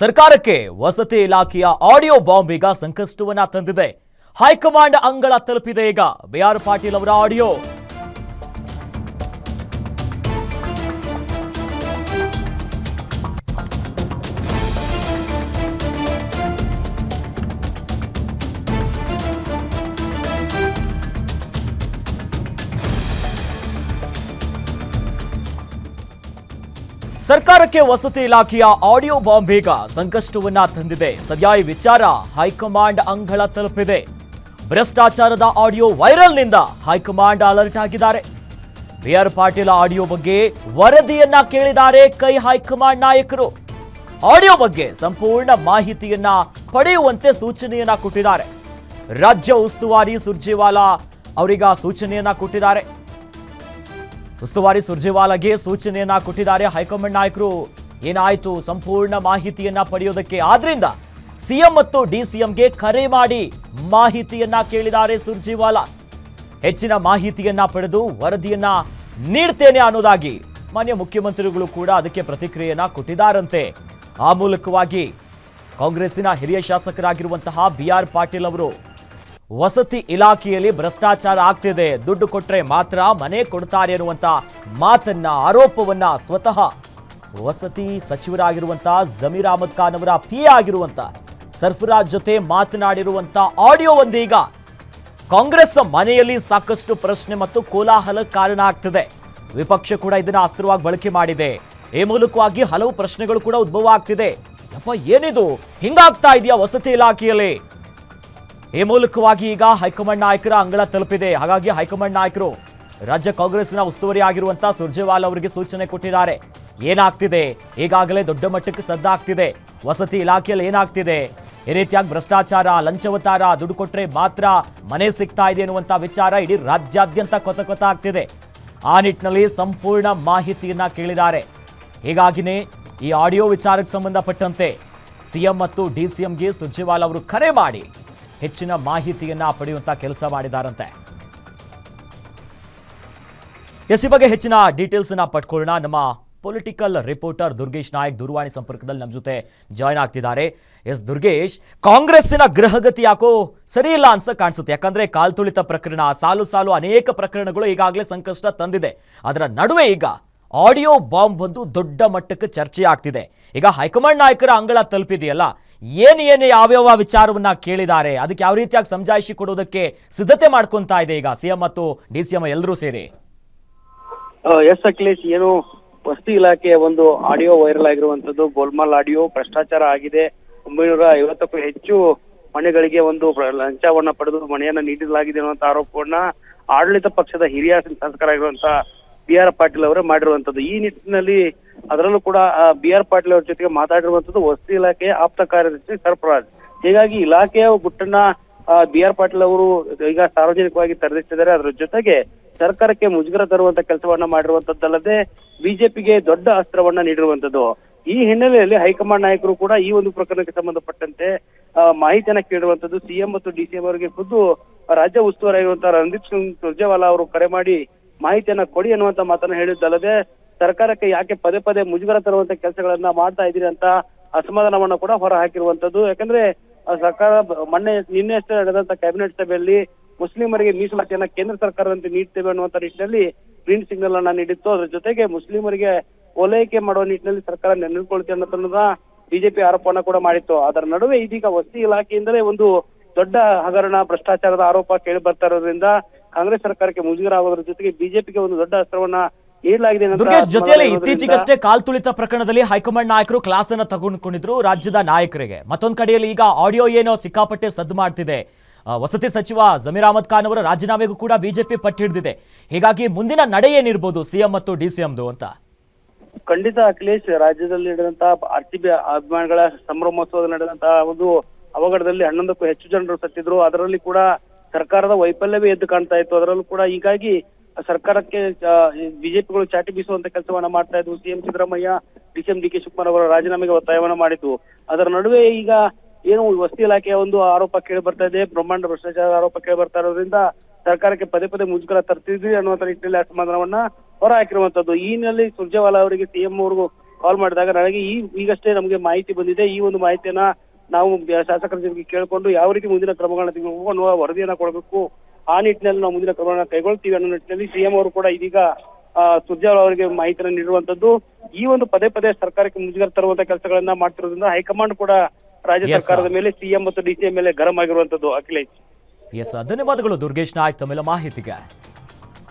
ಸರ್ಕಾರಕ್ಕೆ ವಸತಿ ಇಲಾಖೆಯ ಆಡಿಯೋ ಬಾಂಬ್ ಈಗ ಸಂಕಷ್ಟವನ್ನ ತಂದಿದೆ. ಹೈಕಮಾಂಡ್ ಅಂಗಳ ತಲುಪಿದೆ ಈಗ. ಬಿ ಆರ್ ಪಾಟೀಲ್ ಅವರ ಆಡಿಯೋ. ಸರ್ಕಾರಕ್ಕೆ ವಸತಿ ಇಲಾಖೆಯ ಆಡಿಯೋ ಬಾಂಬ್ ಈಗ ಸಂಕಷ್ಟವನ್ನ ತಂದಿದೆ. ಸದ್ಯ ವಿಚಾರ ಹೈಕಮಾಂಡ್ ಅಂಗಳ ತಲುಪಿದೆ. ಭ್ರಷ್ಟಾಚಾರದ ಆಡಿಯೋ ವೈರಲ್ನಿಂದ ಹೈಕಮಾಂಡ್ ಅಲರ್ಟ್ ಆಗಿದ್ದಾರೆ. ಬಿ ಆರ್ ಪಾಟೀಲ್ ಆಡಿಯೋ ಬಗ್ಗೆ ವರದಿಯನ್ನ ಕೇಳಿದ್ದಾರೆ ಕೈ ಹೈಕಮಾಂಡ್ ನಾಯಕರು. ಆಡಿಯೋ ಬಗ್ಗೆ ಸಂಪೂರ್ಣ ಮಾಹಿತಿಯನ್ನ ಪಡೆಯುವಂತೆ ಸೂಚನೆಯನ್ನ ಕೊಟ್ಟಿದ್ದಾರೆ. ರಾಜ್ಯ ಉಸ್ತುವಾರಿ ಸುರ್ಜೇವಾಲಾ ಅವರಿಗ ಸೂಚನೆಯನ್ನ ಕೊಟ್ಟಿದ್ದಾರೆ. ಉಸ್ತುವಾರಿ ಸುರ್ಜೇವಾಲಾಗೆ ಸೂಚನೆಯನ್ನ ಕೊಟ್ಟಿದ್ದಾರೆ ಹೈಕಮಾಂಡ್ ನಾಯಕರು. ಏನಾಯಿತು? ಸಂಪೂರ್ಣ ಮಾಹಿತಿಯನ್ನ ಪಡೆಯೋದಕ್ಕೆ ಆದ್ರಿಂದ ಸಿಎಂ ಮತ್ತು ಡಿಸಿಎಂಗೆ ಕರೆ ಮಾಡಿ ಮಾಹಿತಿಯನ್ನ ಕೇಳಿದ್ದಾರೆ ಸುರ್ಜೇವಾಲಾ. ಹೆಚ್ಚಿನ ಮಾಹಿತಿಯನ್ನ ಪಡೆದು ವರದಿಯನ್ನ ನೀಡ್ತೇನೆ ಅನ್ನೋದಾಗಿ ಮಾನ್ಯ ಮುಖ್ಯಮಂತ್ರಿಗಳು ಕೂಡ ಅದಕ್ಕೆ ಪ್ರತಿಕ್ರಿಯೆಯನ್ನ ಕೊಟ್ಟಿದ್ದಾರಂತೆ. ಆ ಮೂಲಕವಾಗಿ ಕಾಂಗ್ರೆಸ್ಸಿನ ಹಿರಿಯ ಶಾಸಕರಾಗಿರುವಂತಹ ಬಿ ಆರ್ ಪಾಟೀಲ್ ಅವರು ವಸತಿ ಇಲಾಖೆಯಲ್ಲಿ ಭ್ರಷ್ಟಾಚಾರ ಆಗ್ತಿದೆ, ದುಡ್ಡು ಕೊಟ್ಟರೆ ಮಾತ್ರ ಮನೆ ಕೊಡ್ತಾರೆ ಅನ್ನುವಂತ ಮಾತನ್ನ, ಆರೋಪವನ್ನ ಸ್ವತಃ ವಸತಿ ಸಚಿವರಾಗಿರುವಂತಹ ಜಮೀರ್ ಅಹಮದ್ ಖಾನ್ ಅವರ ಪಿ ಆಗಿರುವಂತ ಸರ್ಫರಾಜ್ ಜೊತೆ ಮಾತನಾಡಿರುವಂತ ಆಡಿಯೋ ಒಂದೀಗ. ಕಾಂಗ್ರೆಸ್ ಮನೆಯಲ್ಲಿ ಸಾಕಷ್ಟು ಪ್ರಶ್ನೆ ಮತ್ತು ಕೋಲಾಹಲ ಕಾರಣ ಆಗ್ತಿದೆ. ವಿಪಕ್ಷ ಕೂಡ ಇದನ್ನ ಅಸ್ತ್ರವಾಗಿ ಬಳಕೆ ಮಾಡಿದೆ. ಈ ಮೂಲಕವಾಗಿ ಹಲವು ಪ್ರಶ್ನೆಗಳು ಕೂಡ ಉದ್ಭವ ಆಗ್ತಿದೆ. ಯಪ್ಪ, ಏನಿದು? ಹಿಂಗಾಗ್ತಾ ಇದೆಯಾ ವಸತಿ ಇಲಾಖೆಯಲ್ಲಿ? ಈ ಮೂಲಕವಾಗಿ ಈಗ ಹೈಕಮಾಂಡ್ ನಾಯಕರ ಅಂಗಳ ತಲುಪಿದೆ. ಹಾಗಾಗಿ ಹೈಕಮಾಂಡ್ ನಾಯಕರು ರಾಜ್ಯ ಕಾಂಗ್ರೆಸ್ನ ಉಸ್ತುವಾರಿ ಆಗಿರುವಂತಹ ಸುರ್ಜೇವಾಲ್ ಅವರಿಗೆ ಸೂಚನೆ ಕೊಟ್ಟಿದ್ದಾರೆ. ಏನಾಗ್ತಿದೆ? ಈಗಾಗಲೇ ದೊಡ್ಡ ಮಟ್ಟಕ್ಕೆ ಸದ್ದಾಗ್ತಿದೆ. ವಸತಿ ಇಲಾಖೆಯಲ್ಲಿ ಏನಾಗ್ತಿದೆ? ಈ ರೀತಿಯಾಗಿ ಭ್ರಷ್ಟಾಚಾರ, ಲಂಚವತಾರ, ದುಡ್ಡು ಕೊಟ್ರೆ ಮಾತ್ರ ಮನೆ ಸಿಗ್ತಾ ಇದೆ ಅನ್ನುವಂಥ ವಿಚಾರ ಇಡೀ ರಾಜ್ಯಾದ್ಯಂತ ಕೊತ ಕೊತ ಆಗ್ತಿದೆ. ಆ ನಿಟ್ಟಿನಲ್ಲಿ ಸಂಪೂರ್ಣ ಮಾಹಿತಿಯನ್ನ ಕೇಳಿದ್ದಾರೆ. ಹೀಗಾಗಿನೇ ಈ ಆಡಿಯೋ ವಿಚಾರಕ್ಕೆ ಸಂಬಂಧಪಟ್ಟಂತೆ ಸಿಎಂ ಮತ್ತು ಡಿಸಿಎಂಗೆ ಸುರ್ಜೇವಾಲ್ ಅವರು ಕರೆ ಮಾಡಿ. ಹೆಚ್ಚಿನ ಮಾಹಿತಿಯನ್ನ ಪಡೆಯುವಂತ ಕೆಲಸ ಮಾಡಿದಾರಂತೆ. ಎಸ್ ಈ ಬಗ್ಗೆ ಹೆಚ್ಚಿನ ಡೀಟೇಲ್ಸ್ ಅನ್ನ ಪಡ್ಕೊಳ್ಳೋಣ. ನಮ್ಮ ಪೊಲಿಟಿಕಲ್ ರಿಪೋರ್ಟರ್ ದುರ್ಗೇಶ್ ನಾಯಕ್ ದೂರವಾಣಿ ಸಂಪರ್ಕದಲ್ಲಿ ನಮ್ಮ ಜೊತೆ ಜಾಯ್ನ್ ಆಗ್ತಿದ್ದಾರೆ. ಎಸ್ ದುರ್ಗೇಶ್, ಕಾಂಗ್ರೆಸ್ಸಿನ ಗೃಹಗತಿ ಯಾಕೋ ಸರಿ ಇಲ್ಲ ಅನ್ಸ ಕಾಣಿಸುತ್ತೆ. ಯಾಕಂದ್ರೆ ಕಾಲ್ತುಳಿತ ಪ್ರಕರಣ, ಸಾಲು ಸಾಲು ಅನೇಕ ಪ್ರಕರಣಗಳು ಈಗಾಗಲೇ ಸಂಕಷ್ಟ ತಂದಿದೆ. ಅದರ ನಡುವೆ ಈಗ ಆಡಿಯೋ ಬಾಂಬ್ ಬಂದು ದೊಡ್ಡ ಮಟ್ಟಕ್ಕೆ ಚರ್ಚೆ ಆಗ್ತಿದೆ ಈಗ ಹೈಕಮಾಂಡ್ ನಾಯಕರ ಅಂಗಳ ತಲುಪಿದೆಯಲ್ಲ ಏನ್ ಏನು ಯಾವ್ಯಾವ ವಿಚಾರವನ್ನ ಕೇಳಿದ್ದಾರೆ, ಅದಕ್ಕೆ ಯಾವ ರೀತಿಯಾಗಿ ಸಮಜಾಯಿಷಿ ಕೊಡೋದಕ್ಕೆ ಸಿದ್ಧತೆ ಮಾಡ್ಕೊಂತಾ ಇದೆ ಈಗ ಸಿಎಂ ಮತ್ತು ಡಿ ಸಿ ಎಂ ಎಲ್ಲರೂ ಸೇರಿ? ಎಸ್ ಅಖಿಲೇಶ್, ಏನು ವಸ್ತಿ ಇಲಾಖೆಯ ಒಂದು ಆಡಿಯೋ ವೈರಲ್ ಆಗಿರುವಂತದ್ದು ಗೋಲ್ಮಾಲ್ ಆಡಿಯೋ ಭ್ರಷ್ಟಾಚಾರ ಆಗಿದೆ. ಒಂಬೈನೂರ ಐವತ್ತಕ್ಕೂ ಹೆಚ್ಚು ಮನೆಗಳಿಗೆ ಒಂದು ಲಂಚವನ್ನ ಪಡೆದು ಮನೆಯನ್ನ ನೀಡಲಾಗಿದೆ ಅನ್ನುವಂತ ಆರೋಪವನ್ನ ಆಡಳಿತ ಪಕ್ಷದ ಹಿರಿಯ ಶಾಸಕರಾಗಿರುವಂತ ಬಿ ಆರ್ ಪಾಟೀಲ್ ಅವರೇ ಮಾಡಿರುವಂತದ್ದು ಈ ನಿಟ್ಟಿನಲ್ಲಿ ಅದರಲ್ಲೂ ಕೂಡ ಬಿ ಆರ್ ಪಾಟೀಲ್ ಅವರ ಜೊತೆಗೆ ಮಾತಾಡಿರುವಂತದ್ದು ವಸತಿ ಇಲಾಖೆಯ ಆಪ್ತ ಕಾರ್ಯದರ್ಶಿ ಸರ್ಪರಾಜ್ ಹೀಗಾಗಿ ಇಲಾಖೆಯ ಗುಟ್ಟನ್ನ ಬಿ ಆರ್ ಪಾಟೀಲ್ ಅವರು ಈಗ ಸಾರ್ವಜನಿಕವಾಗಿ ತೆರೆದಿಟ್ಟಿದ್ದಾರೆ. ಅದರ ಜೊತೆಗೆ ಸರ್ಕಾರಕ್ಕೆ ಮುಜುಗರ ತರುವಂತ ಕೆಲಸವನ್ನ ಮಾಡಿರುವಂತದ್ದಲ್ಲದೆ ಬಿಜೆಪಿಗೆ ದೊಡ್ಡ ಅಸ್ತ್ರವನ್ನ ನೀಡಿರುವಂತದ್ದು. ಈ ಹಿನ್ನೆಲೆಯಲ್ಲಿ ಹೈಕಮಾಂಡ್ ನಾಯಕರು ಕೂಡ ಈ ಒಂದು ಪ್ರಕರಣಕ್ಕೆ ಸಂಬಂಧಪಟ್ಟಂತೆ ಮಾಹಿತಿಯನ್ನ ಕೇಳುವಂತದ್ದು ಸಿಎಂ ಮತ್ತು ಡಿಸಿಎಂ ಅವರಿಗೆ ಖುದ್ದು ರಾಜ್ಯ ಉಸ್ತುವಾರಿ ರಣದೀಪ್ ಸಿಂಗ್ ಸುರ್ಜೇವಾಲಾ ಅವರು ಕರೆ ಮಾಡಿ ಮಾಹಿತಿಯನ್ನ ಕೊಡಿ ಅನ್ನುವಂತ ಮಾತನ್ನ ಹೇಳಿದ್ದಲ್ಲದೆ ಸರ್ಕಾರಕ್ಕೆ ಯಾಕೆ ಪದೇ ಪದೇ ಮುಜುಗರ ತರುವಂತ ಕೆಲಸಗಳನ್ನ ಮಾಡ್ತಾ ಇದ್ದೀರಿ ಅಂತ ಅಸಮಾಧಾನವನ್ನ ಕೂಡ ಹೊರ ಹಾಕಿರುವಂತದ್ದು ಯಾಕಂದ್ರೆ ಸರ್ಕಾರ ಮೊನ್ನೆ ನಿನ್ನೆಷ್ಟೇ ನಡೆದಂತ ಕ್ಯಾಬಿನೆಟ್ ಸಭೆಯಲ್ಲಿ ಮುಸ್ಲಿಮರಿಗೆ ಮೀಸಲಾತಿಯನ್ನ ಕೇಂದ್ರ ಸರ್ಕಾರದಂತೆ ನೀಡ್ತೇವೆ ಅನ್ನುವಂತ ನಿಟ್ಟಿನಲ್ಲಿ ಗ್ರೀನ್ ಸಿಗ್ನಲ್ ಅನ್ನ ನೀಡಿತ್ತು. ಅದ್ರ ಜೊತೆಗೆ ಮುಸ್ಲಿಮರಿಗೆ ಓಲೈಕೆ ಮಾಡುವ ನಿಟ್ಟಿನಲ್ಲಿ ಸರ್ಕಾರ ನೆನೆದುಕೊಳ್ತೆ ಅನ್ನೋದನ್ನ ಬಿಜೆಪಿ ಆರೋಪವನ್ನ ಕೂಡ ಮಾಡಿತ್ತು. ಅದರ ನಡುವೆ ಇದೀಗ ವಸತಿ ಇಲಾಖೆಯಿಂದಲೇ ಒಂದು ದೊಡ್ಡ ಹಗರಣ, ಭ್ರಷ್ಟಾಚಾರದ ಆರೋಪ ಕೇಳಿ ಬರ್ತಾ ಇರೋದ್ರಿಂದ ಕಾಂಗ್ರೆಸ್ ಸರ್ಕಾರಕ್ಕೆ ಮುಜುಗರ ಆಗೋದ್ರ ಜೊತೆಗೆ ಬಿಜೆಪಿಗೆ ಒಂದು ದೊಡ್ಡ ಅಸ್ತ್ರವನ್ನ ದುರ್ಗೇಶ್ ಜೊತೆಯಲ್ಲಿ ಇತ್ತೀಚೆಗಷ್ಟೇ ಕಾಲ್ ತುಳಿತ ಪ್ರಕರಣದಲ್ಲಿ ಹೈಕಮಾಂಡ್ ನಾಯಕರು ಕ್ಲಾಸ್ ಅನ್ನ ತಗೊಂಡ್ಕೊಂಡಿದ್ರು ರಾಜ್ಯದ ನಾಯಕರಿಗೆ. ಮತ್ತೊಂದು ಕಡೆಯಲ್ಲಿ ಈಗ ಆಡಿಯೋ ಏನೋ ಸಿಕ್ಕಾಪಟ್ಟೆ ಸದ್ದು ಮಾಡ್ತಿದೆ. ವಸತಿ ಸಚಿವ ಜಮೀರ್ ಅಹಮದ್ ಖಾನ್ ಅವರ ರಾಜೀನಾಮೆಗೂ ಕೂಡ ಬಿಜೆಪಿ ಪಟ್ಟಿ ಹಿಡಿದಿದೆ. ಹೀಗಾಗಿ ಮುಂದಿನ ನಡೆ ಏನಿರ್ಬೋದು ಸಿಎಂ ಮತ್ತು ಡಿಸಿಎಂದು ಅಂತ? ಖಂಡಿತ ಅಖಿಲೇಶ್ ರಾಜ್ಯದಲ್ಲಿ ನಡೆದಂತಹ ಆರ್ ಸಿ ಬಿ ಅಭಿಮಾನಿಗಳ ಸಂಭ್ರಮೋತ್ಸವದಲ್ಲಿ ನಡೆದಂತಹ ಒಂದು ಅವಘಡದಲ್ಲಿ ಹನ್ನೊಂದಕ್ಕೂ ಹೆಚ್ಚು ಜನರು ಸತ್ತಿದ್ರು. ಅದರಲ್ಲಿ ಕೂಡ ಸರ್ಕಾರದ ವೈಫಲ್ಯವೇ ಎದ್ದು ಕಾಣ್ತಾ ಇತ್ತು. ಅದರಲ್ಲೂ ಕೂಡ ಹೀಗಾಗಿ ಸರ್ಕಾರಕ್ಕೆ ಬಿಜೆಪಿಗಳು ಚಾಟಿ ಬೀಸುವಂತ ಕೆಲಸವನ್ನ ಮಾಡ್ತಾ ಇದ್ವು. CM Siddaramaiah DCM D K Shivakumar ಅವರ ರಾಜೀನಾಮೆಗೆ ಒತ್ತಾಯವನ್ನ ಮಾಡಿದ್ವು ಅದರ ನಡುವೆ ಈಗ ಏನು ವಸತಿ ಇಲಾಖೆಯ ಒಂದು ಆರೋಪ ಕೇಳಿ ಬರ್ತಾ ಇದೆ, ಬ್ರಹ್ಮಾಂಡ ಭ್ರಷ್ಟಾಚಾರ ಆರೋಪ ಕೇಳಿ ಬರ್ತಾ ಇರೋದ್ರಿಂದ ಸರ್ಕಾರಕ್ಕೆ ಪದೇ ಪದೇ ಮುಜುಗರ ತರ್ತಿದ್ವಿ ಅನ್ನುವಂತ ನಿಟ್ಟಿನಲ್ಲಿ ಅಸಮಾಧಾನವನ್ನ ಹೊರ ಹಾಕಿರುವಂತದ್ದು ಈ ಹಿನ್ನೆಲೆಯಲ್ಲಿ ಸುರ್ಜೇವಾಲಾ ಅವರಿಗೆ ಸಿಎಂ ಅವರು ಕಾಲ್ ಮಾಡಿದಾಗ ನನಗೆ ಈ, ಈಗಷ್ಟೇ ನಮಗೆ ಮಾಹಿತಿ ಬಂದಿದೆ. ಈ ಒಂದು ಮಾಹಿತಿಯನ್ನ ನಾವು ಶಾಸಕರ ಜೊತೆಗೆ ಕೇಳಿಕೊಂಡು ಯಾವ ರೀತಿ ಮುಂದಿನ ಕ್ರಮಗಳನ್ನ ತೆಗೆದುಕೊಂಡು ವರದಿಯನ್ನ ಕೊಡಬೇಕು. ಆ ನಿಟ್ಟಿನಲ್ಲಿ ನಾವು ಮುಂದಿನ ಕ್ರಮಗಳನ್ನ ಕೈಗೊಳ್ತೀವಿ ಅನ್ನೋ ನಿಟ್ಟಿನಲ್ಲಿ ಸಿಎಂ ಅವರು ಕೂಡ ಇದೀಗ ಸುರ್ಜೇವಾಲ ಅವರಿಗೆ ಮಾಹಿತಿಯನ್ನು ನೀಡುವಂತದ್ದು ಈ ಒಂದು ಪದೇ ಪದೇ ಸರ್ಕಾರಕ್ಕೆ ಮುಜುಗರ ತರುವಂತ ಕೆಲಸಗಳನ್ನ ಮಾಡ್ತಿರೋದ್ರಿಂದ ಹೈಕಮಾಂಡ್ ಕೂಡ ರಾಜ್ಯ ಸರ್ಕಾರದ ಮೇಲೆ ಸಿಎಂ ಮತ್ತು ಡಿಸಿಎಂ ಮೇಲೆ ಗರಂ ಆಗಿರುವಂತದ್ದು ಅಖಿಲೇಶ್. ಎಸ್ ಧನ್ಯವಾದಗಳು ದುರ್ಗೇಶ್ ನಾಯ್ಕ್ ತಮ್ಮೆಲ್ಲ ಮಾಹಿತಿಗೆ.